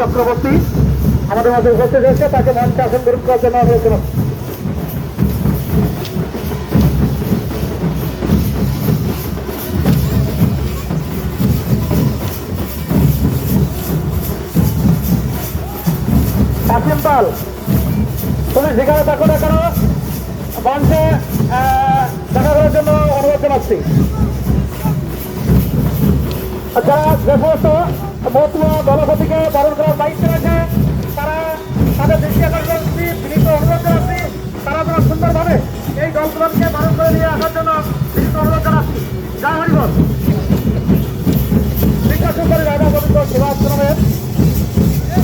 চক্রবর্তী। আমাদের মাঝে উপস্থিত হয়েছে তাকে মঞ্চে আসন গ্রহণ করার জন্য পাল তুমি যেখানে থাকো না কেন, মঞ্চে দেখা করার জন্য অনুরোধ জানাচ্ছি। যারা যে সমস্ত দলপতিকে দলগুলোকে বারণ করে নিয়ে আসার জন্য বিনীত অনুরোধ জানাচ্ছি যা হরিবল শিক্ষা সুন্দরী রাজা গোবিন্দ সেবাশ্রমের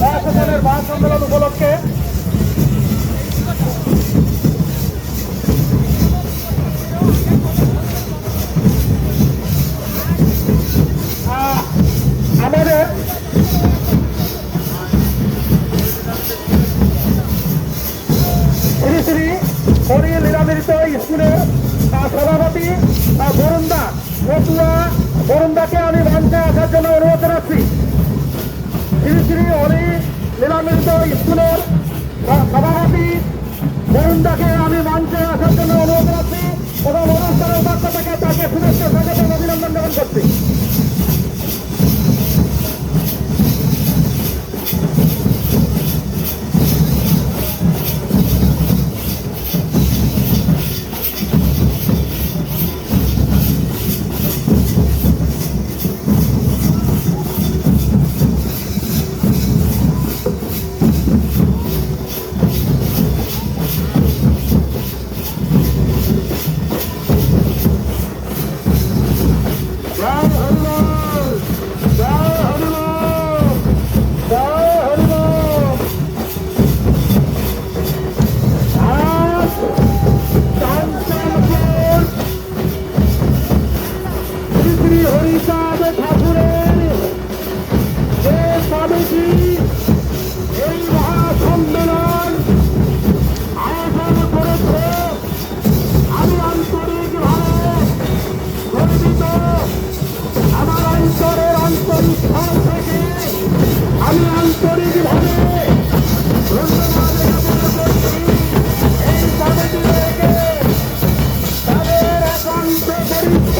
মহাসনের সম্মেলন উপলক্ষে লীলামিলিত স্কুলের সভাপতি বরুন্দা মতুয়া, বরুণদাকে আমি মঞ্চে আসার জন্য অনুরোধ জানাচ্ছি। শ্রী শ্রী হরি নিলামিত স্কুলের সভাপতি বরুন্দাকে আমি মঞ্চে আসার জন্য অনুরোধ জানাচ্ছি এবং অনুষ্ঠানের পক্ষ থেকে তাকে শুভেচ্ছা স্বাগত অভিনন্দন জ্ঞাপন করছি।